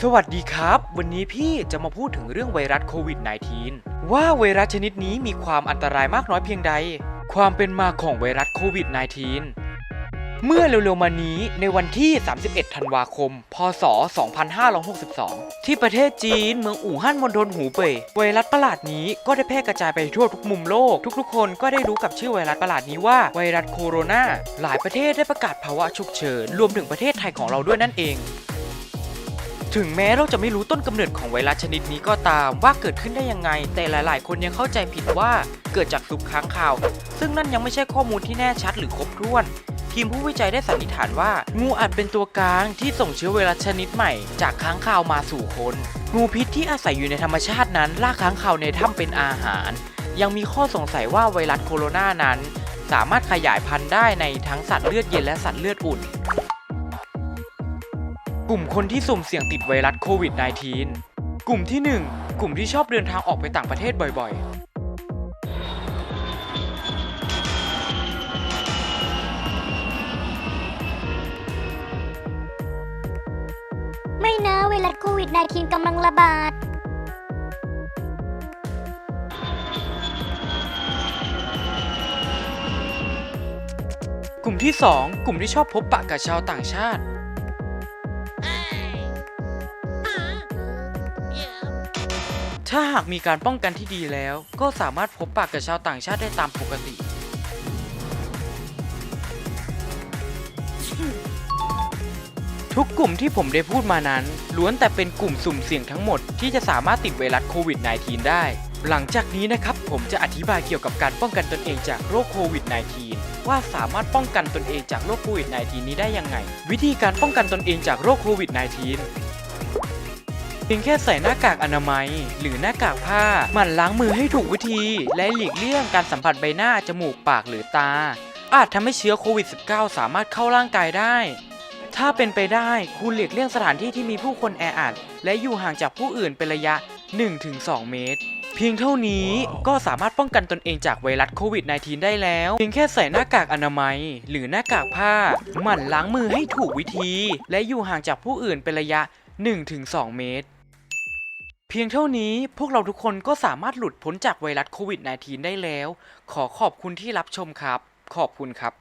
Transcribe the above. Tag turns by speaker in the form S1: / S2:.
S1: สวัสดีครับ วันนี้พี่จะมาพูดถึงเรื่องไวรัสโควิด -19 ว่าไวรัสชนิดนี้มีความอันตรายมากน้อยเพียงใด ความเป็นมาของไวรัสโควิด -19 เมื่อเร็วๆมานี้ในวันที่ 31 ธันวาคม พศ 2562 ที่ประเทศจีนเมืองอู่ฮั่นมณฑลหูเป่ยไวรัสประหลาดนี้ก็ได้แพร่กระจายไปทั่วทุกมุมโลก ทุกๆ คนก็ได้รู้กับชื่อไวรัสประหลาดนี้ว่าไวรัสโคโรนาหลายประเทศได้ประกาศภาวะฉุกเฉินรวมถึงประเทศไทยของเราด้วยนั่นเอง ถึงแม้เราจะไม่รู้ต้นกำเนิดของไวรัสชนิดนี้ก็ตามว่าเกิดขึ้นได้ยังไง แต่หลาย ๆ คนยังเข้าใจผิดว่าเกิดจากซุปค้างคาว ซึ่งนั่นยังไม่ใช่ข้อมูลที่แน่ชัดหรือครบถ้วน ทีมผู้วิจัยได้สันนิษฐานว่า งูอาจเป็นตัวกลางที่ส่งเชื้อไวรัสชนิดใหม่ จากค้างคาวมาสู่คน งูพิษที่อาศัยอยู่ในธรรมชาตินั้นล่าค้างคาวในถ้ำเป็นอาหาร ยังมีข้อสงสัยว่าไวรัสโคโรนานั้น สามารถขยายพันธุ์ได้ในทั้งสัตว์เลือดเย็นและสัตว์เลือดอุ่น กลุ่มคนที่สุ่มเสี่ยงติดไวรัสโควิด -19 กลุ่มที่ 1 กลุ่มที่ชอบเดินทางออกไปต่างประเทศบ่อยๆ
S2: ไม่นะไวรัสโควิด -19 กำลังระบาด
S1: กลุ่มที่ 2 กลุ่มที่ชอบพบปะกับชาวต่างชาติ ถ้าหากมีการป้องกันที่ดีแล้ว ก็สามารถพบปะกับชาวต่างชาติได้ตามปกติ ทุกกลุ่มที่ผมได้พูดมานั้น ล้วนแต่เป็นกลุ่มสุ่มเสี่ยงทั้งหมดที่จะสามารถติดไวรัสโควิด -19 ได้ หลังจากนี้นะครับ ผมจะอธิบายเกี่ยวกับการป้องกันตนเองจากโรคโควิด -19 ว่าสามารถป้องกันตนเองจากโรคโควิด -19 นี้ได้ยังไง วิธีการป้องกันตนเองจากโรคโควิด -19 เพียงแค่ใส่หน้ากากอนามัย หรือหน้ากากผ้าหมั่นล้างมือให้ถูกวิธี และหลีกเลี่ยงการสัมผัสใบหน้า จมูกปากหรือตา อาจทำให้เชื้อโควิด -19 สามารถเข้าร่างกายได้ ถ้าเป็นไปได้คุณหลีกเลี่ยงสถานที่ที่มีผู้คนแออัด และอยู่ห่างจากผู้อื่นเป็นระยะ 1-2 เมตรเพียงเท่านี้ก็สามารถป้องกันตนเองจากไวรัสโควิด -19 ได้แล้ว เพียงแค่ใส่หน้ากากอนามัย หรือหน้ากากผ้า หมั่นล้างมือให้ถูกวิธี และอยู่ห่างจากผู้อื่นเป็นระยะ 1-2 เมตร เพียงเท่านี้พวกเราทุกคนก็สามารถหลุดพ้นจากไวรัสโควิด -19 ได้แล้ว ขอขอบคุณที่รับชมครับ ขอบคุณครับ